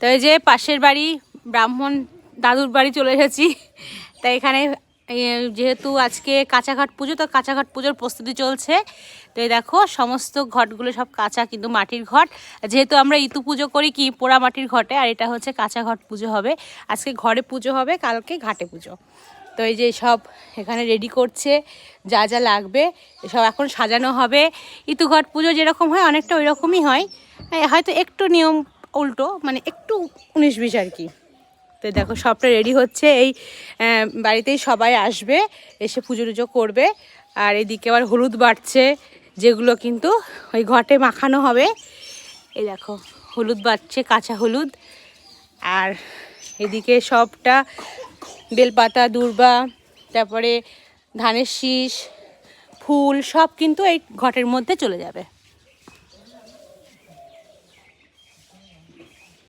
তো এই যে পাশের বাড়ি, ব্রাহ্মণ দাদুর বাড়ি চলে এসেছি। তাই এখানে যেহেতু আজকে কাঁচাঘাট পুজো, তো কাঁচাঘাট পুজোর প্রস্তুতি চলছে। তো এই দেখো, সমস্ত ঘটগুলো সব কাঁচা কিন্তু মাটির ঘট। যেহেতু আমরা ইতু পুজো করি কি, পোড়া মাটির ঘটে, আর এটা হচ্ছে কাঁচা ঘট পুজো হবে। আজকে ঘরে পুজো হবে, কালকে ঘাটে পুজো। তো এই যে সব এখানে রেডি করছে, যা যা লাগবে এসব এখন সাজানো হবে। ইতুঘট পুজো যেরকম হয়, অনেকটা ওই রকমই হয়, হয়তো একটু নিয়ম উল্টো মানে একটু উনিশ বিশ আর কি। তো দেখো, সবটা রেডি হচ্ছে। এই বাড়িতেই সবাই আসবে, এসে পুজো টুজো করবে। আর এদিকে আবার হলুদ বাড়ছে, যেগুলো কিন্তু ওই ঘটে মাখানো হবে। এই দেখো, হলুদ বাড়ছে, কাঁচা হলুদ। আর এদিকে সবটা বেলপাতা, দূর্বা, তারপরে ধানের শীষ, ফুল, সব কিন্তু এই ঘটের মধ্যে চলে যাবে।